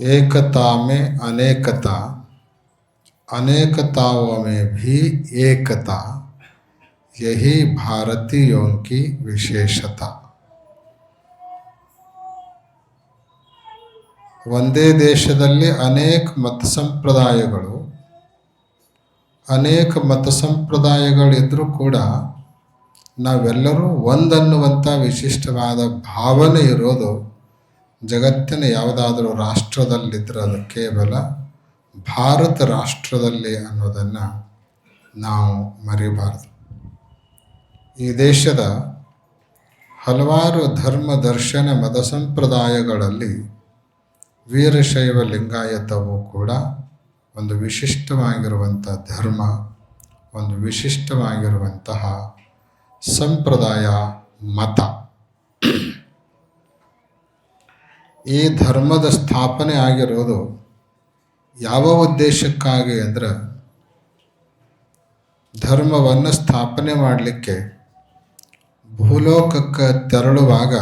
एकता में अनेकता अनेकताओं में भी एकता यही भारतीयों की विशेषता ಒಂದೇ ದೇಶದಲ್ಲಿ ಅನೇಕ ಮತ ಸಂಪ್ರದಾಯಗಳು ಅನೇಕ ಮತ ಸಂಪ್ರದಾಯಗಳಿದ್ದರೂ ಕೂಡ ನಾವೆಲ್ಲರೂ ಒಂದನ್ನುವಂಥ ವಿಶಿಷ್ಟವಾದ ಭಾವನೆ ಇರೋದು ಜಗತ್ತಿನ ಯಾವುದಾದರೂ ರಾಷ್ಟ್ರದಲ್ಲಿದ್ದರೆ ಅದು ಕೇವಲ ಭಾರತ ರಾಷ್ಟ್ರದಲ್ಲಿ ಅನ್ನೋದನ್ನು ನಾವು ಮರೆಯಬಾರದು ಈ ದೇಶದ ಹಲವಾರು ಧರ್ಮ ದರ್ಶನ ಮತ ಸಂಪ್ರದಾಯಗಳಲ್ಲಿ ವೀರಶೈವ ಲಿಂಗಾಯತವು ಕೂಡ ಒಂದು ವಿಶಿಷ್ಟವಾಗಿರುವಂಥ ಧರ್ಮ, ಒಂದು ವಿಶಿಷ್ಟವಾಗಿರುವಂತಹ ಸಂಪ್ರದಾಯ ಮತ. ಈ ಧರ್ಮದ ಸ್ಥಾಪನೆ ಆಗಿರೋದು ಯಾವ ಉದ್ದೇಶಕ್ಕಾಗಿ ಅಂದರೆ ಧರ್ಮವನ್ನು ಸ್ಥಾಪನೆ ಮಾಡಲಿಕ್ಕೆ ಭೂಲೋಕಕ್ಕೆ ತೆರಳುವಾಗ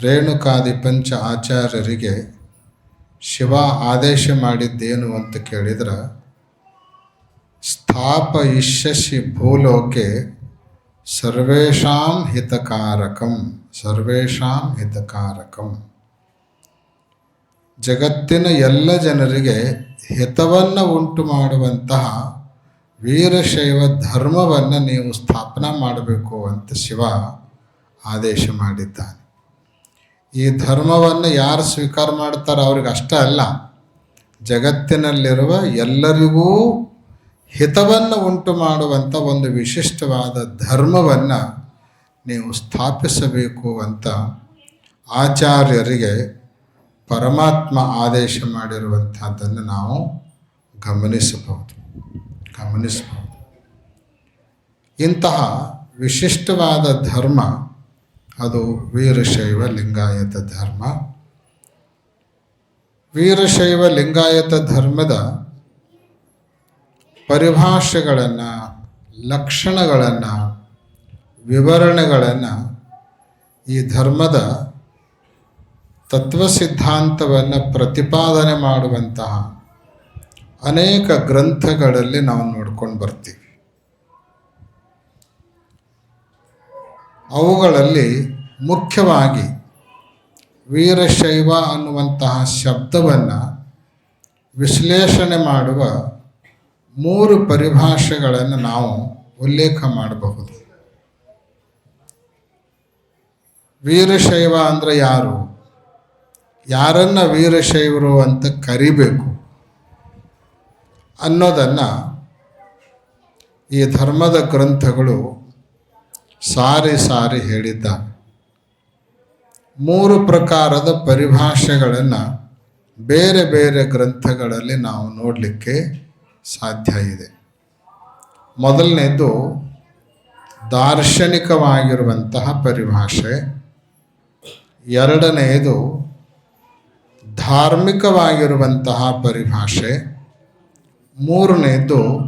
ರೇಣುಕಾದಿ ಪಂಚ ಆಚಾರ್ಯರಿಗೆ ಶಿವ ಆದೇಶ ಮಾಡಿದ್ದೇನು ಅಂತ ಕೇಳಿದ್ರೆ, ಸ್ಥಾಪಯಿಷ್ಯಸಿ ಭೂಲೋಕೆ ಸರ್ವೇಷಾಂ ಹಿತಕಾರಕಂ ಸರ್ವೇಷಾಂ ಹಿತಕಾರಕಂ. ಜಗತ್ತಿನ ಎಲ್ಲ ಜನರಿಗೆ ಹಿತವನ್ನು ಉಂಟು ಮಾಡುವಂತಹ ವೀರಶೈವ ಧರ್ಮವನ್ನು ನೀವು ಸ್ಥಾಪನೆ ಮಾಡಬೇಕು ಅಂತ ಶಿವ ಆದೇಶ ಮಾಡಿದ್ದಾನೆ. ಈ ಧರ್ಮವನ್ನು ಯಾರು ಸ್ವೀಕಾರ ಮಾಡ್ತಾರೋ ಅವ್ರಿಗೆ ಅಷ್ಟೇ ಅಲ್ಲ, ಜಗತ್ತಿನಲ್ಲಿರುವ ಎಲ್ಲರಿಗೂ ಹಿತವನ್ನು ಉಂಟು ಮಾಡುವಂಥ ಒಂದು ವಿಶಿಷ್ಟವಾದ ಧರ್ಮವನ್ನು ನೀವು ಸ್ಥಾಪಿಸಬೇಕು ಅಂತ ಆಚಾರ್ಯರಿಗೆ ಪರಮಾತ್ಮ ಆದೇಶ ಮಾಡಿರುವಂಥದ್ದನ್ನು ನಾವು ಗಮನಿಸಬಹುದು. ಗಮನಿಸಬಹುದು. ಇಂತಹ ವಿಶಿಷ್ಟವಾದ ಧರ್ಮ, ಅದು ವೀರಶೈವ ಲಿಂಗಾಯತ ಧರ್ಮ. ವೀರಶೈವ ಲಿಂಗಾಯತ ಧರ್ಮದ ಪರಿಭಾಷೆಗಳನ್ನು, ಲಕ್ಷಣಗಳನ್ನು, ವಿವರಣೆಗಳನ್ನು ಈ ಧರ್ಮದ ತತ್ವ ಸಿದ್ಧಾಂತವನ್ನು ಪ್ರತಿಪಾದನೆ ಮಾಡುವಂತಹ ಅನೇಕ ಗ್ರಂಥಗಳಲ್ಲಿ ನಾವು ನೋಡ್ಕೊಂಡು ಬರ್ತೀವಿ. ಅವುಗಳಲ್ಲಿ ಮುಖ್ಯವಾಗಿ ವೀರಶೈವ ಅನ್ನುವಂತಹ ಶಬ್ದವನ್ನು ವಿಶ್ಲೇಷಣೆ ಮಾಡುವ ಮೂರು ಪರಿಭಾಷೆಗಳನ್ನು ನಾವು ಉಲ್ಲೇಖ ಮಾಡಬಹುದು. ವೀರಶೈವ ಅಂದರೆ ಯಾರು? ಯಾರನ್ನ ವೀರಶೈವರು ಅಂತ ಕರಿಬೇಕು ಅನ್ನೋದನ್ನು ಈ ಧರ್ಮದ ಗ್ರಂಥಗಳು ಸಾರಿ ಸಾರಿ ಹೇಳಿದ್ದ ಮೂರು ಪ್ರಕಾರದ ಪರಿಭಾಷೆಗಳನ್ನು ಬೇರೆ ಬೇರೆ ಗ್ರಂಥಗಳಲ್ಲಿ ನಾವು ನೋಡಲಿಕ್ಕೆ ಸಾಧ್ಯ ಇದೆ. ಮೊದಲನೇದು ದಾರ್ಶನಿಕವಾಗಿರುವಂತಹ ಪರಿಭಾಷೆ. ಎರಡನೆಯದು ಧಾರ್ಮಿಕವಾಗಿರುವಂತಹ ಪರಿಭಾಷೆ. ಮೂರನೆಯದು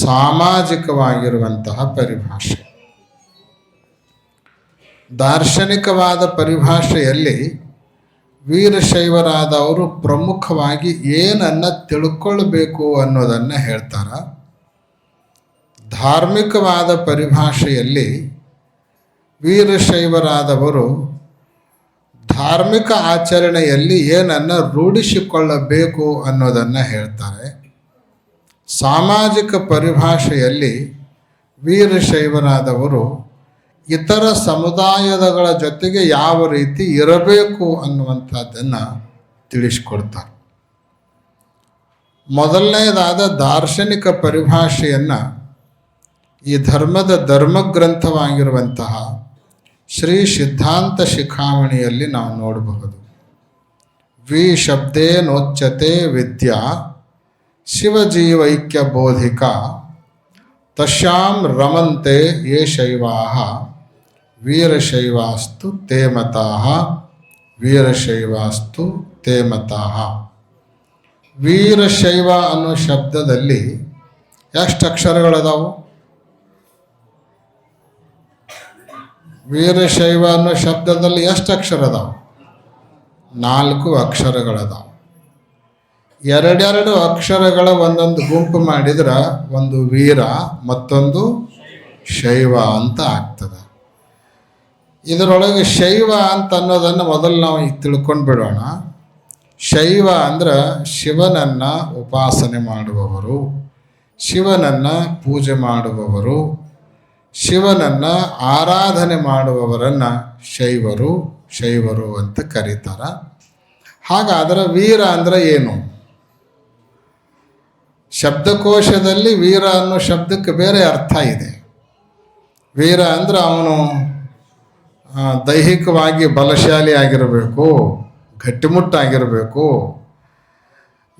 ಸಾಮಾಜಿಕವಾಗಿರುವಂತಹ ಪರಿಭಾಷೆ. ದಾರ್ಶನಿಕವಾದ ಪರಿಭಾಷೆಯಲ್ಲಿ ವೀರಶೈವರಾದವರು ಪ್ರಮುಖವಾಗಿ ಏನನ್ನು ತಿಳ್ಕೊಳ್ಬೇಕು ಅನ್ನೋದನ್ನು ಹೇಳ್ತಾರೆ. ಧಾರ್ಮಿಕವಾದ ಪರಿಭಾಷೆಯಲ್ಲಿ ವೀರಶೈವರಾದವರು ಧಾರ್ಮಿಕ ಆಚರಣೆಯಲ್ಲಿ ಏನನ್ನು ರೂಢಿಸಿಕೊಳ್ಳಬೇಕು ಅನ್ನೋದನ್ನು ಹೇಳ್ತಾರೆ. ಸಾಮಾಜಿಕ ಪರಿಭಾಷೆಯಲ್ಲಿ ವೀರಶೈವರಾದವರು ಇತರ ಸಮುದಾಯದಗಳ ಜೊತೆಗೆ ಯಾವ ರೀತಿ ಇರಬೇಕು ಅನ್ನುವಂಥದ್ದನ್ನು ತಿಳಿಸ್ಕೊಡ್ತಾರೆ. ಮೊದಲನೆಯದಾದ ದಾರ್ಶನಿಕ ಪರಿಭಾಷೆಯನ್ನು ಈ ಧರ್ಮದ ಧರ್ಮಗ್ರಂಥವಾಗಿರುವಂತಹ ಶ್ರೀ ಸಿದ್ಧಾಂತ ಶಿಖಾಮಣಿಯಲ್ಲಿ ನಾವು ನೋಡಬಹುದು. ವಿ ಶಬ್ದೇನೋಚ್ಯತೆ ವಿದ್ಯಾ ಶಿವಜೀವೈಕ್ಯ ಬೋಧಿಕ ತಸ್ಯಾಂ ರಮಂತೆ ಯೇ ಶೈವಾ ವೀರಶೈವಾಸ್ತು ತೇಮತಾಹ. ವೀರಶೈವಾಸ್ತು ತೇಮತಾಹ. ವೀರಶೈವ ಅನ್ನೋ ಶಬ್ದದಲ್ಲಿ ಎಷ್ಟು ಅಕ್ಷರಗಳದಾವು ವೀರಶೈವ ಅನ್ನೋ ಶಬ್ದದಲ್ಲಿ ಎಷ್ಟು ಅಕ್ಷರ ಅದಾವು? ನಾಲ್ಕು ಅಕ್ಷರಗಳದಾವು ಎರಡೆರಡು ಅಕ್ಷರಗಳ ಒಂದೊಂದು ಗುಂಪು ಮಾಡಿದ್ರೆ ಒಂದು ವೀರ, ಮತ್ತೊಂದು ಶೈವ ಅಂತ ಆಗ್ತದೆ. ಇದರೊಳಗೆ ಶೈವ ಅಂತ ಅನ್ನೋದನ್ನು ಮೊದಲು ನಾವು ಈಗ ತಿಳ್ಕೊಂಡು ಬಿಡೋಣ ಶೈವ ಅಂದ್ರೆ ಶಿವನನ್ನು ಉಪಾಸನೆ ಮಾಡುವವರು, ಶಿವನನ್ನು ಪೂಜೆ ಮಾಡುವವರು, ಶಿವನನ್ನು ಆರಾಧನೆ ಮಾಡುವವರನ್ನು ಶೈವರು ಶೈವರು ಅಂತ ಕರೀತಾರೆ. ಹಾಗಾದ್ರೆ ವೀರ ಅಂದ್ರೆ ಏನು? ಶಬ್ದಕೋಶದಲ್ಲಿ ವೀರ ಅನ್ನೋ ಶಬ್ದಕ್ಕೆ ಬೇರೆ ಅರ್ಥ ಇದೆ. ವೀರ ಅಂದ್ರೆ ಅವನು ದೈಹಿಕವಾಗಿ ಬಲಶಾಲಿ ಆಗಿರಬೇಕು ಗಟ್ಟಿಮುಟ್ಟಾಗಿರಬೇಕು.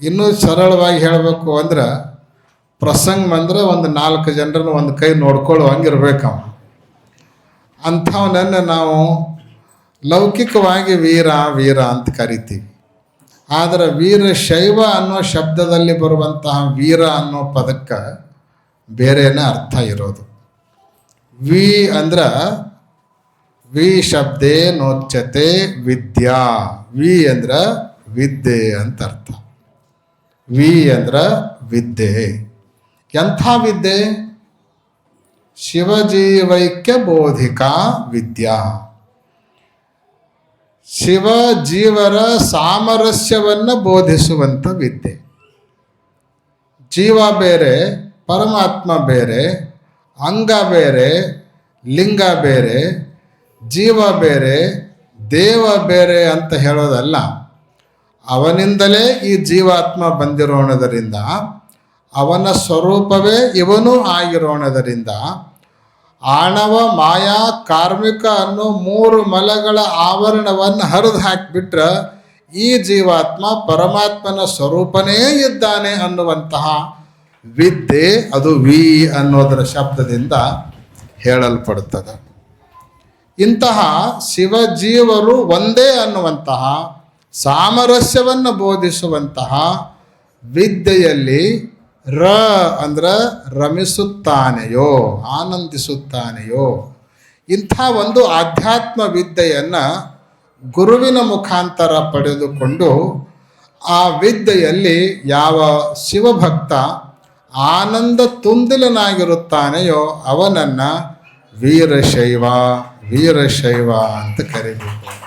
ಇನ್ನೂ ಸರಳವಾಗಿ ಹೇಳಬೇಕು ಅಂದ್ರೆ, ಪ್ರಸಂಗ ಅಂದ್ರೆ ಒಂದು ನಾಲ್ಕು ಜನರನ್ನು ಒಂದು ಕೈ ನೋಡ್ಕೊಳ್ಳೋ ಅವನು ಅವ ಅಂಥವನನ್ನು ನಾವು ಲೌಕಿಕವಾಗಿ ವೀರ ವೀರ ಅಂತ ಕರಿತೀವಿ. ಆದರೆ ವೀರ ಶೈವ ಅನ್ನೋ ಶಬ್ದದಲ್ಲಿ ಬರುವಂತಹ ವೀರ ಅನ್ನೋ ಪದಕ್ಕೆ ಬೇರೆಯೇ ಅರ್ಥ ಇರೋದು. ವಿ ಅಂದ್ರೆ ವಿ ಶಬ್ದೇ ನೋಚ್ಯತೆ ವಿದ್ಯಾ. ವಿ ಅಂದ್ರೆ ವಿದ್ಯೆ ಅಂತ ಅರ್ಥ. ವಿ ಅಂದ್ರೆ ವಿದ್ಯೆ. ಎಂಥ ವಿದ್ಯೆ? ಶಿವಜೀವೈಕ್ಯ ಬೋಧಿಕಾ ವಿದ್ಯಾ. ಶಿವ ಜೀವರ ಸಾಮರಸ್ಯವನ್ನು ಬೋಧಿಸುವಂಥ ವಿದ್ಯೆ. ಜೀವ ಬೇರೆ, ಪರಮಾತ್ಮ ಬೇರೆ, ಅಂಗ ಬೇರೆ, ಲಿಂಗ ಬೇರೆ ಜೀವ ಬೇರೆ, ದೇವ ಬೇರೆ ಅಂತ ಹೇಳೋದಲ್ಲ. ಅವನಿಂದಲೇ ಈ ಜೀವಾತ್ಮ ಬಂದಿರೋಣದರಿಂದ, ಅವನ ಸ್ವರೂಪವೇ ಇವನು ಆಗಿರೋಣದರಿಂದ, ಆಣವ ಮಾಯಾ ಕಾರ್ಮಿಕ ಅನ್ನೋ ಮೂರು ಮಲಗಳ ಆವರಣವನ್ನು ಹರಿದು ಹಾಕಿಬಿಟ್ರೆ ಈ ಜೀವಾತ್ಮ ಪರಮಾತ್ಮನ ಸ್ವರೂಪನೇ ಇದ್ದಾನೆ ಅನ್ನುವಂತಹ ವಿದ್ಯೆ ಅದು ವಿ ಅನ್ನೋದರ ಶಬ್ದದಿಂದ ಹೇಳಲ್ಪಡುತ್ತದೆ. ಇಂತಹ ಶಿವಜೀವರು ಒಂದೇ ಅನ್ನುವಂತಹ ಸಾಮರಸ್ಯವನ್ನು ಬೋಧಿಸುವಂತಹ ವಿದ್ಯೆಯಲ್ಲಿ ರ ಅಂದ್ರ ರಮಿಸುತ್ತಾನೆಯೋ, ಆನಂದಿಸುತ್ತಾನೆಯೋ. ಇಂಥ ಒಂದು ಆಧ್ಯಾತ್ಮ ವಿದ್ಯೆಯನ್ನು ಗುರುವಿನ ಮುಖಾಂತರ ಪಡೆದುಕೊಂಡು ಆ ವಿದ್ಯೆಯಲ್ಲಿ ಯಾವ ಶಿವಭಕ್ತ ಆನಂದ ತುಂದಿಲನಾಗಿರುತ್ತಾನೆಯೋ ಅವನನ್ನು ವೀರಶೈವ. ವೀರಶೈವ ಅಂತ ಕರಿಬೇಕು.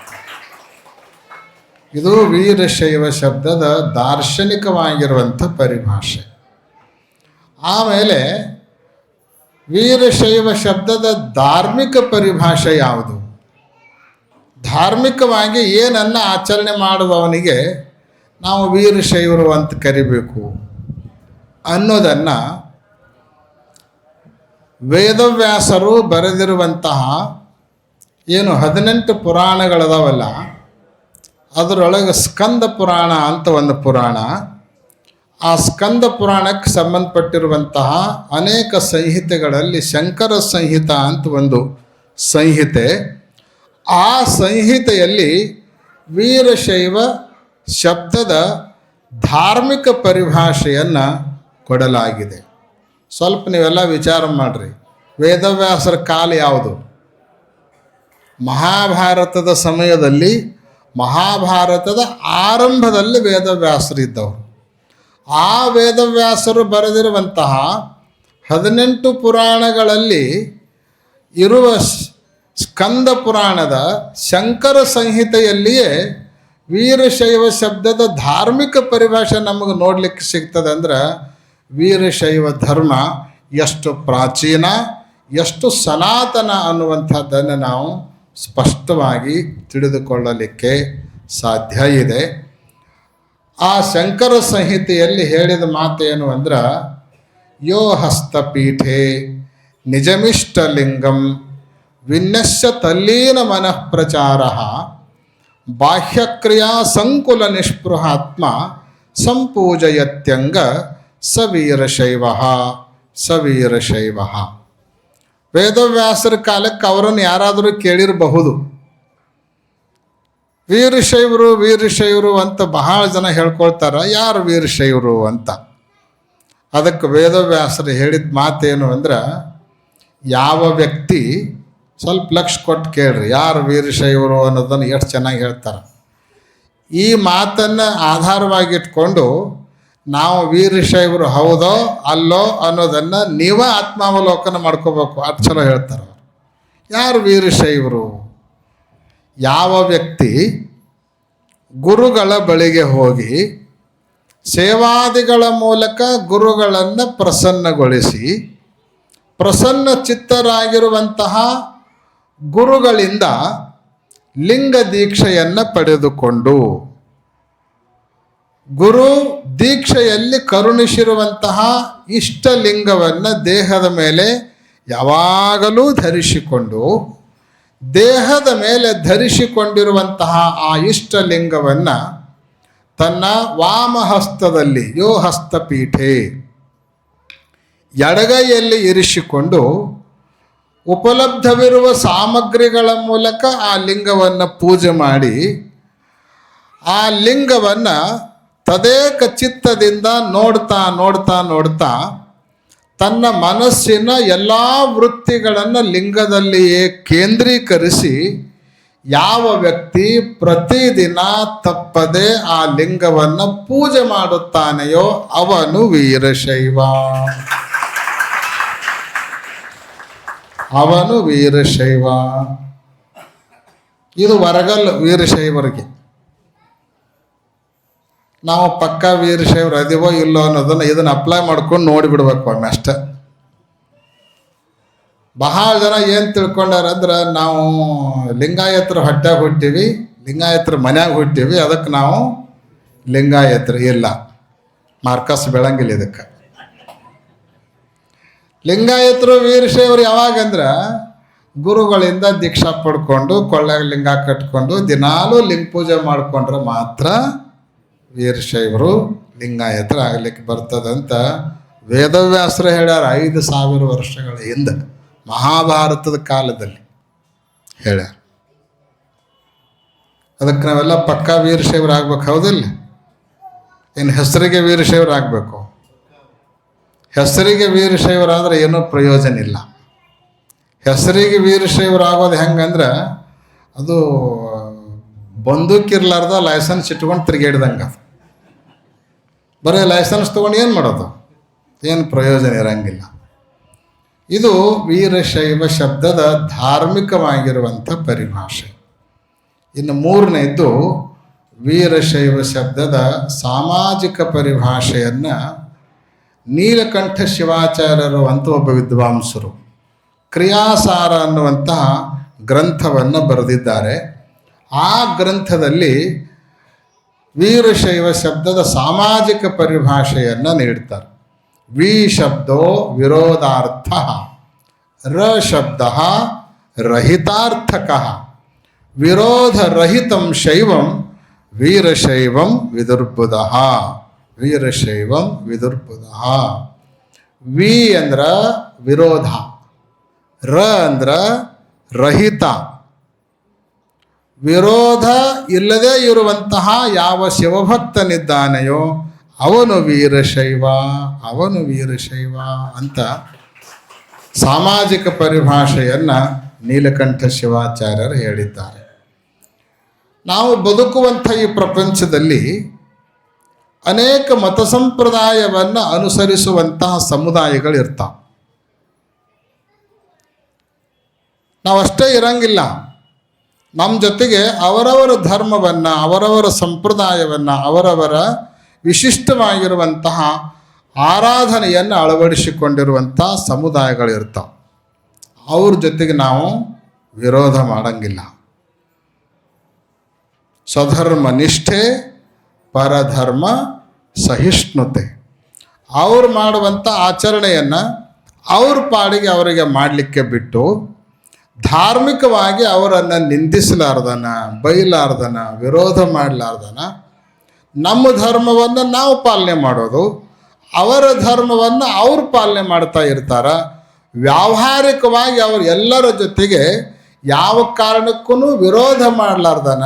ಇದು ವೀರಶೈವ ಶಬ್ದದ ದಾರ್ಶನಿಕವಾಗಿರುವಂಥ ಪರಿಭಾಷೆ. ಆಮೇಲೆ ವೀರಶೈವ ಶಬ್ದದ ಧಾರ್ಮಿಕ ಪರಿಭಾಷೆ ಯಾವುದು? ಧಾರ್ಮಿಕವಾಗಿ ಏನನ್ನ ಆಚರಣೆ ಮಾಡುವವನಿಗೆ ನಾವು ವೀರಶೈವರು ಅಂತ ಕರಿಬೇಕು ಅನ್ನೋದನ್ನು ವೇದವ್ಯಾಸರು ಬರೆದಿರುವಂತಹ ಏನು ಹದಿನೆಂಟು ಪುರಾಣಗಳದಾವಲ್ಲ ಅದರೊಳಗೆ ಸ್ಕಂದ ಪುರಾಣ ಅಂತ ಒಂದು ಪುರಾಣ. ಆ ಸ್ಕಂದ ಪುರಾಣಕ್ಕೆ ಸಂಬಂಧಪಟ್ಟಿರುವಂತಹ ಅನೇಕ ಸಂಹಿತೆಗಳಲ್ಲಿ ಶಂಕರ ಸಂಹಿತ ಅಂತ ಒಂದು ಸಂಹಿತೆ. ಆ ಸಂಹಿತೆಯಲ್ಲಿ ವೀರಶೈವ ಶಬ್ದದ ಧಾರ್ಮಿಕ ಪರಿಭಾಷೆಯನ್ನು ಕೊಡಲಾಗಿದೆ. ಸ್ವಲ್ಪ ನೀವೆಲ್ಲ ವಿಚಾರ ಮಾಡಿರಿ. ವೇದವ್ಯಾಸರ ಕಾಲ ಯಾವುದು? ಮಹಾಭಾರತದ ಸಮಯದಲ್ಲಿ, ಮಹಾಭಾರತದ ಆರಂಭದಲ್ಲಿ ವೇದವ್ಯಾಸರಿದ್ದವರು ಆ ವೇದವ್ಯಾಸರು ಬರೆದಿರುವಂತಹ ಹದಿನೆಂಟು ಪುರಾಣಗಳಲ್ಲಿ ಇರುವ ಸ್ಕಂದ ಪುರಾಣದ ಶಂಕರ ಸಂಹಿತೆಯಲ್ಲಿಯೇ ವೀರಶೈವ ಶಬ್ದದ ಧಾರ್ಮಿಕ ಪರಿಭಾಷೆ ನಮಗೆ ನೋಡಲಿಕ್ಕೆ ಸಿಗ್ತದೆ ಅಂದರೆ ವೀರಶೈವ ಧರ್ಮ ಎಷ್ಟು ಪ್ರಾಚೀನ, ಎಷ್ಟು ಸನಾತನ ಅನ್ನುವಂಥದ್ದನ್ನು ನಾವು ಸ್ಪಷ್ಟವಾಗಿ ತಿಳಿದುಕೊಳ್ಳಲಿಕ್ಕೆ ಸಾಧ್ಯ ಇದೆ. ಆ ಶಂಕರ ಸಂಹಿತೆಯಲ್ಲಿ ಹೇಳಿದ ಮಾತೇನು ಅಂದ್ರೆ, ಯೋ ಹಸ್ತಪೀಠೆ ನಿಜಮಿಷ್ಟಲಿಂಗಂ ವಿನ್ಯಸ್ಯ ತಲ್ಲೀನ ಮನಃ ಪ್ರಚಾರ ಬಾಹ್ಯಕ್ರಿಯಾ ಸಂಕುಲ ನಿಷ್ಪೃಹಾತ್ಮ ಸಂಪೂಜಯತ್ಯಂಗ ಸವೀರಶೈವ ಸವೀರಶೈವ ವೇದವ್ಯಾಸರ ಕಾಲಕ್ಕೆ ಅವರನ್ನು ಯಾರಾದರೂ ಕೇಳಿರಬಹುದು. ವೀರಶೈವರು ವೀರಶೈವರು ಅಂತ ಬಹಳ ಜನ ಹೇಳ್ಕೊಳ್ತಾರೆ, ಯಾರು ವೀರಶೈವರು ಅಂತ. ಅದಕ್ಕೆ ವೇದವ್ಯಾಸರು ಹೇಳಿದ ಮಾತೇನು ಅಂದ್ರೆ, ಯಾವ ವ್ಯಕ್ತಿ ಸ್ವಲ್ಪ ಲಕ್ಷ ಕೊಟ್ಟು ಕೇಳ್ರಿ, ಯಾರು ವೀರಶೈವರು ಅನ್ನೋದನ್ನು ಎಷ್ಟು ಚೆನ್ನಾಗಿ ಹೇಳ್ತಾರೆ. ಈ ಮಾತನ್ನು ಆಧಾರವಾಗಿಟ್ಕೊಂಡು ನಾವು ವೀರಶೈವರು ಹೌದೋ ಅಲ್ಲೋ ಅನ್ನೋದನ್ನು ನೀವೇ ಆತ್ಮಾವಲೋಕನ ಮಾಡ್ಕೋಬೇಕು. ಅದು ಚಲೋ ಹೇಳ್ತಾರೆ ಯಾರು ವೀರಶೈವರು? ಯಾವ ವ್ಯಕ್ತಿ ಗುರುಗಳ ಬಳಿಗೆ ಹೋಗಿ ಸೇವಾದಿಗಳ ಮೂಲಕ ಗುರುಗಳನ್ನು ಪ್ರಸನ್ನಗೊಳಿಸಿ ಪ್ರಸನ್ನ ಚಿತ್ತರಾಗಿರುವಂತಹ ಗುರುಗಳಿಂದ ಲಿಂಗ ದೀಕ್ಷೆಯನ್ನು ಪಡೆದುಕೊಂಡು ಗುರು ದೀಕ್ಷೆಯಲ್ಲಿ ಕರುಣಿಸಿರುವಂತಹ ಇಷ್ಟಲಿಂಗವನ್ನು ದೇಹದ ಮೇಲೆ ಯಾವಾಗಲೂ ಧರಿಸಿಕೊಂಡು, ದೇಹದ ಮೇಲೆ ಧರಿಸಿಕೊಂಡಿರುವಂತಹ ಆ ಇಷ್ಟಲಿಂಗವನ್ನು ತನ್ನ ವಾಮಹಸ್ತದಲ್ಲಿ ಯೋ ಹಸ್ತಪೀಠೆ ಎಡಗೈಯಲ್ಲಿ ಇರಿಸಿಕೊಂಡು ಉಪಲಬ್ಧವಿರುವ ಸಾಮಗ್ರಿಗಳ ಮೂಲಕ ಆ ಲಿಂಗವನ್ನು ಪೂಜೆ ಮಾಡಿ, ಆ ಲಿಂಗವನ್ನು ತದೇಕ ಚಿತ್ತದಿಂದ ನೋಡ್ತಾ ನೋಡ್ತಾ ನೋಡ್ತಾ ತನ್ನ ಮನಸ್ಸಿನ ಎಲ್ಲ ವೃತ್ತಿಗಳನ್ನು ಲಿಂಗದಲ್ಲಿಯೇ ಕೇಂದ್ರೀಕರಿಸಿ ಯಾವ ವ್ಯಕ್ತಿ ಪ್ರತಿದಿನ ತಪ್ಪದೆ ಆ ಲಿಂಗವನ್ನು ಪೂಜೆ ಮಾಡುತ್ತಾನೆಯೋ ಅವನು ವೀರಶೈವ. ಅವನು ವೀರಶೈವ. ಇದು ವರಗಲ್ ವೀರಶೈವರಿಗೆ. ನಾವು ಪಕ್ಕ ವೀರಶೈವರು ಅದೀವೋ ಇಲ್ಲೋ ಅನ್ನೋದನ್ನ ಇದನ್ನ ಅಪ್ಲೈ ಮಾಡ್ಕೊಂಡು ನೋಡಿಬಿಡ್ಬೇಕು ಒಮ್ಮೆ ಅಷ್ಟೆ. ಬಹಳ ಜನ ಏನು ತಿಳ್ಕೊಂಡಾರ ಅಂದ್ರೆ ನಾವು ಲಿಂಗಾಯತ್ರ ಹೊಟ್ಟೆಗೆ ಹುಟ್ಟಿವಿ, ಲಿಂಗಾಯತರ ಮನ್ಯಾಗ ಹುಟ್ಟಿವಿ ಅದಕ್ಕೆ ನಾವು ಲಿಂಗಾಯತರು ಇಲ್ಲ. ಮಾರ್ಕಸ್ ಬೆಳಂಗಿಲ್ಲ ಇದಕ್ಕೆ. ಲಿಂಗಾಯತರು ವೀರಶೈವರು ಯಾವಾಗಂದ್ರೆ ಗುರುಗಳಿಂದ ದೀಕ್ಷಾ ಪಡ್ಕೊಂಡು ಕೊಳ್ಳಾಗ ಲಿಂಗ ಕಟ್ಕೊಂಡು ದಿನಾಲೂ ಲಿಂಗ ಪೂಜೆ ಮಾಡಿಕೊಂಡ್ರೆ ಮಾತ್ರ ವೀರಶೈವರು ಲಿಂಗಾಯತರು ಆಗ್ಲಿಕ್ಕೆ ಬರ್ತದಂತ ವೇದವ್ಯಾಸರು ಹೇಳ್ಯಾರ ಐದು ಸಾವಿರ ವರ್ಷಗಳ ಹಿಂದೆ ಮಹಾಭಾರತದ ಕಾಲದಲ್ಲಿ ಹೇಳ್ಯಾರ. ಅದಕ್ಕೆ ನಾವೆಲ್ಲ ಪಕ್ಕಾ ವೀರಶೈವರು ಆಗ್ಬೇಕು ಹೌದಿಲ್ಲ? ಇನ್ನು ಹೆಸರಿಗೆ ವೀರಶೈವರು ಆಗಬೇಕು. ಹೆಸರಿಗೆ ವೀರಶೈವರಾದ್ರೆ ಏನೂ ಪ್ರಯೋಜನ ಇಲ್ಲ. ಹೆಸರಿಗೆ ವೀರಶೈವರಾಗೋದು ಹೆಂಗಂದ್ರೆ ಅದು ಬಂದೂಕಿರ್ಲಾರ್ದ ಲೈಸೆನ್ಸ್ ಇಟ್ಕೊಂಡು ತಿರುಗೇಡ್ದಂಗೆ ಅದು. ಬರೀ ಲೈಸೆನ್ಸ್ ತೊಗೊಂಡು ಏನು ಮಾಡೋದು? ಏನು ಪ್ರಯೋಜನ ಇರಂಗಿಲ್ಲ. ಇದು ವೀರಶೈವ ಶಬ್ದದ ಧಾರ್ಮಿಕವಾಗಿರುವಂಥ ಪರಿಭಾಷೆ. ಇನ್ನು ಮೂರನೇದ್ದು ವೀರಶೈವ ಶಬ್ದದ ಸಾಮಾಜಿಕ ಪರಿಭಾಷೆಯನ್ನು ನೀಲಕಂಠ ಶಿವಾಚಾರ್ಯರು ಅಂತ ಒಬ್ಬ ವಿದ್ವಾಂಸರು ಕ್ರಿಯಾಸಾರ ಅನ್ನುವಂತಹ ಗ್ರಂಥವನ್ನು ಬರೆದಿದ್ದಾರೆ. ಆ ಗ್ರಂಥದಲ್ಲಿ ವೀರಶೈವ ಶಬ್ದದ ಸಾಮಾಜಿಕ ಪರಿಭಾಷೆಯನ್ನು ನೀಡ್ತಾರೆ. ವಿ ಶಬ್ದೋ ವಿರೋಧಾರ್ಥ, ರ ಶಬ್ದ ರಹಿತಾರ್ಥಕ. ವಿರೋಧರಹಿತಂ ಶೈವಂ ವೀರಶೈವಂ ವಿದುರ್ಬುಧ. ವೀರಶೈವಂ ವಿದುರ್ಬುಧ. ವಿ ಅಂದ್ರ ವಿರೋಧ, ರ ಅಂದ್ರ ರಹಿತ. ವಿರೋಧ ಇಲ್ಲದೆ ಇರುವಂತಹ ಯಾವ ಶಿವಭಕ್ತನಿದ್ದಾನೆಯೋ ಅವನು ವೀರಶೈವ ಅವನು ವೀರಶೈವ ಅಂತ ಸಾಮಾಜಿಕ ಪರಿಭಾಷೆಯನ್ನು ನೀಲಕಂಠ ಶಿವಾಚಾರ್ಯರು ಹೇಳಿದ್ದಾರೆ. ನಾವು ಬದುಕುವಂಥ ಈ ಪ್ರಪಂಚದಲ್ಲಿ ಅನೇಕ ಮತ ಸಂಪ್ರದಾಯವನ್ನು ಅನುಸರಿಸುವಂತಹ ಸಮುದಾಯಗಳು ಇರ್ತಾವೆ ನಾವಷ್ಟೇ ಇರಂಗಿಲ್ಲ. ನಮ್ಮ ಜೊತೆಗೆ ಅವರವರ ಧರ್ಮವನ್ನು, ಅವರವರ ಸಂಪ್ರದಾಯವನ್ನು, ಅವರವರ ವಿಶಿಷ್ಟವಾಗಿರುವಂತಹ ಆರಾಧನೆಯನ್ನು ಅಳವಡಿಸಿಕೊಂಡಿರುವಂಥ ಸಮುದಾಯಗಳಿರ್ತಾವೆ. ಅವ್ರ ಜೊತೆಗೆ ನಾವು ವಿರೋಧ ಮಾಡಂಗಿಲ್ಲ. ಸ್ವಧರ್ಮ ನಿಷ್ಠೆ, ಪರಧರ್ಮ ಸಹಿಷ್ಣುತೆ. ಅವ್ರು ಮಾಡುವಂಥ ಆಚರಣೆಯನ್ನು ಅವ್ರ ಪಾಡಿಗೆ ಅವರಿಗೆ ಮಾಡಲಿಕ್ಕೆ ಬಿಟ್ಟು ಧಾರ್ಮಿಕವಾಗಿ ಅವರನ್ನು ನಿಂದಿಸಲಾರ್ದನ, ಬೈಲಾರ್ದನ, ವಿರೋಧ ಮಾಡಲಾರ್ದನ, ನಮ್ಮ ಧರ್ಮವನ್ನು ನಾವು ಪಾಲನೆ ಮಾಡೋದು, ಅವರ ಧರ್ಮವನ್ನು ಅವರು ಪಾಲನೆ ಮಾಡ್ತಾ ಇರ್ತಾರೆ. ವ್ಯಾವಹಾರಿಕವಾಗಿ ಅವರು ಎಲ್ಲರ ಜೊತೆಗೆ ಯಾವ ಕಾರಣಕ್ಕೂ ವಿರೋಧ ಮಾಡಲಾರ್ದನ,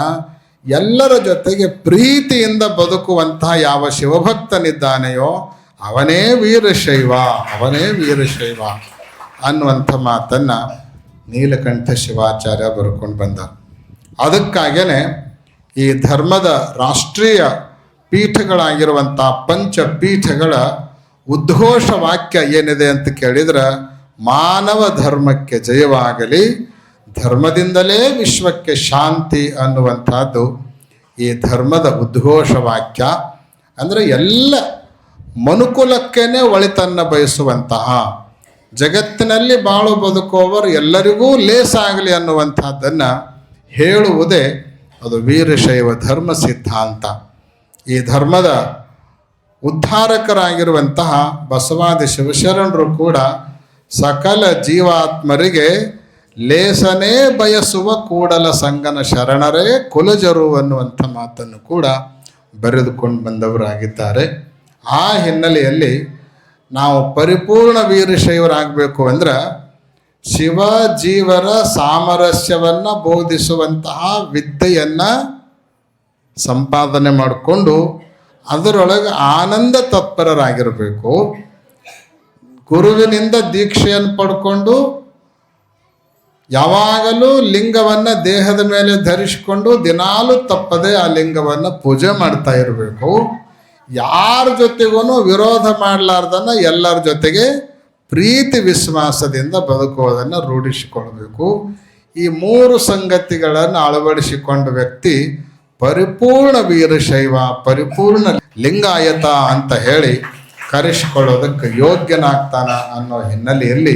ಎಲ್ಲರ ಜೊತೆಗೆ ಪ್ರೀತಿಯಿಂದ ಬದುಕುವಂತಹ ಯಾವ ಶಿವಭಕ್ತನಿದ್ದಾನೆಯೋ ಅವನೇ ವೀರಶೈವ ಅವನೇ ವೀರಶೈವ ಅನ್ನುವಂಥ ಮಾತನ್ನು ನೀಲಕಂಠ ಶಿವಾಚಾರ್ಯ ಬರ್ಕೊಂಡು ಬಂದ. ಅದಕ್ಕಾಗೇ ಈ ಧರ್ಮದ ರಾಷ್ಟ್ರೀಯ ಪೀಠಗಳಾಗಿರುವಂಥ ಪಂಚ ಪೀಠಗಳ ಉದ್ಘೋಷ ವಾಕ್ಯ ಏನಿದೆ ಅಂತ ಕೇಳಿದ್ರೆ, ಮಾನವ ಧರ್ಮಕ್ಕೆ ಜಯವಾಗಲಿ, ಧರ್ಮದಿಂದಲೇ ವಿಶ್ವಕ್ಕೆ ಶಾಂತಿ ಅನ್ನುವಂಥದ್ದು ಈ ಧರ್ಮದ ಉದ್ಘೋಷ ವಾಕ್ಯ. ಅಂದರೆ ಎಲ್ಲ ಮನುಕುಲಕ್ಕೇನೆ ಒಳಿತನ್ನು ಬಯಸುವಂತಹ ಜಗತ್ತಿನಲ್ಲಿ ಬಾಳು ಬದುಕುವವರು ಎಲ್ಲರಿಗೂ ಲೇಸಾಗಲಿ ಅನ್ನುವಂಥದ್ದನ್ನು ಹೇಳುವುದೇ ಅದು ವೀರಶೈವ ಧರ್ಮ ಸಿದ್ಧಾಂತ. ಈ ಧರ್ಮದ ಉದ್ಧಾರಕರಾಗಿರುವಂತಹ ಬಸವಾದಿ ಶಿವಶರಣರು ಕೂಡ ಸಕಲ ಜೀವಾತ್ಮರಿಗೆ ಲೇಸನೇ ಬಯಸುವ ಕೂಡಲ ಸಂಗನ ಶರಣರೇ ಕುಲಜರು ಅನ್ನುವಂಥ ಮಾತನ್ನು ಕೂಡ ಬರೆದುಕೊಂಡು ಬಂದವರಾಗಿದ್ದಾರೆ. ಆ ಹಿನ್ನೆಲೆಯಲ್ಲಿ ನಾವು ಪರಿಪೂರ್ಣ ವೀರಶೈವರಾಗಬೇಕು ಅಂದ್ರೆ ಶಿವ ಜೀವರ ಸಾಮರಸ್ಯವನ್ನು ಬೋಧಿಸುವಂತಹ ವಿದ್ಯೆಯನ್ನು ಸಂಪಾದನೆ ಮಾಡಿಕೊಂಡು ಅದರೊಳಗೆ ಆನಂದ ತತ್ಪರರಾಗಿರಬೇಕು. ಗುರುವಿನಿಂದ ದೀಕ್ಷೆಯನ್ನು ಪಡ್ಕೊಂಡು ಯಾವಾಗಲೂ ಲಿಂಗವನ್ನು ದೇಹದ ಮೇಲೆ ಧರಿಸಿಕೊಂಡು ದಿನಾಲು ತಪ್ಪದೆ ಆ ಲಿಂಗವನ್ನು ಪೂಜೆ ಮಾಡ್ತಾ ಇರಬೇಕು. ಯಾರ ಜೊತೆಗೂ ವಿರೋಧ ಮಾಡಲಾರ್ದನ್ನ ಎಲ್ಲರ ಜೊತೆಗೆ ಪ್ರೀತಿ ವಿಶ್ವಾಸದಿಂದ ಬದುಕುವುದನ್ನು ರೂಢಿಸಿಕೊಳ್ಬೇಕು. ಈ ಮೂರು ಸಂಗತಿಗಳನ್ನು ಅಳವಡಿಸಿಕೊಂಡ ವ್ಯಕ್ತಿ ಪರಿಪೂರ್ಣ ವೀರಶೈವ, ಪರಿಪೂರ್ಣ ಲಿಂಗಾಯತ ಅಂತ ಹೇಳಿ ಕರೆಸಿಕೊಳ್ಳೋದಕ್ಕೆ ಯೋಗ್ಯನಾಗ್ತಾನ ಅನ್ನೋ ಹಿನ್ನೆಲೆಯಲ್ಲಿ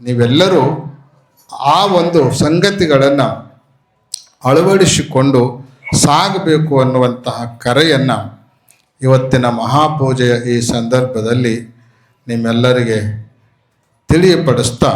ನೀವೆಲ್ಲರೂ ಆ ಒಂದು ಸಂಗತಿಗಳನ್ನು ಅಳವಡಿಸಿಕೊಂಡು ಸಾಗಬೇಕು ಅನ್ನುವಂತಹ ಕರೆಯನ್ನು ಇವತ್ತಿನ ಮಹಾಪೂಜೆಯ ಈ ಸಂದರ್ಭದಲ್ಲಿ ನಿಮ್ಮೆಲ್ಲರಿಗೆ ತಿಳಿಯಪಡಿಸ್ತಾ